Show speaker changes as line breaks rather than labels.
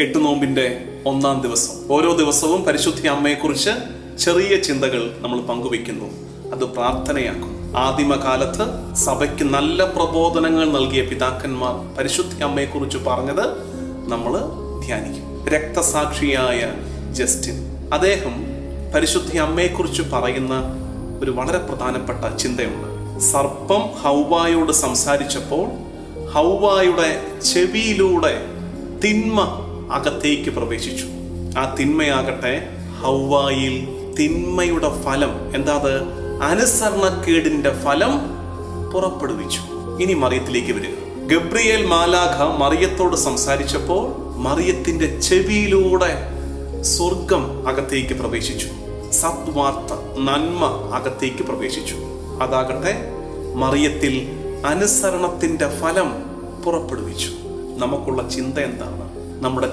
എട്ട് നോമ്പിന്റെ ഒന്നാം ദിവസം. ഓരോ ദിവസവും പരിശുദ്ധി അമ്മയെക്കുറിച്ച് ചെറിയ ചിന്തകൾ നമ്മൾ പങ്കുവെക്കുന്നു അത് പ്രാർത്ഥനയാക്കും. ആദിമകാലത്ത് സഭയ്ക്ക് നല്ല പ്രബോധനങ്ങൾ നൽകിയ പിതാക്കന്മാർ പരിശുദ്ധി അമ്മയെക്കുറിച്ച് പറഞ്ഞത് നമ്മൾ ധ്യാനിക്കും. രക്തസാക്ഷിയായ ജസ്റ്റിൻ. അദ്ദേഹം പരിശുദ്ധി അമ്മയെക്കുറിച്ച് പറയുന്ന ഒരു വളരെ പ്രധാനപ്പെട്ട ചിന്തയുണ്ട്. സർപ്പം ഹൗവായോട് സംസാരിച്ചപ്പോൾ ഹൗവായുടെ ചെവിയിലൂടെ തിന്മ അകത്തേക്ക് പ്രവേശിച്ചു. ആ തിന്മയാകട്ടെ ഹൗവായിൽ തിന്മയുടെ ഫലം എന്താ അത് അനുസരണക്കേടിന്റെ ഫലം പുറപ്പെടുവിച്ചു. ഇനി മറിയത്തിലേക്ക് വരിക. ഗബ്രിയേൽ മാലാഖ മറിയത്തോട് സംസാരിച്ചപ്പോൾ മറിയത്തിന്റെ ചെവിയിലൂടെ സ്വർഗം അകത്തേക്ക് പ്രവേശിച്ചു. സത്വാർത്ഥ നന്മ അകത്തേക്ക് പ്രവേശിച്ചു. അതാകട്ടെ മറിയത്തിൽ അനുസരണത്തിന്റെ ഫലം പുറപ്പെടുവിച്ചു. നമുക്കുള്ള ചിന്ത എന്താണ്? നമ്മുടെ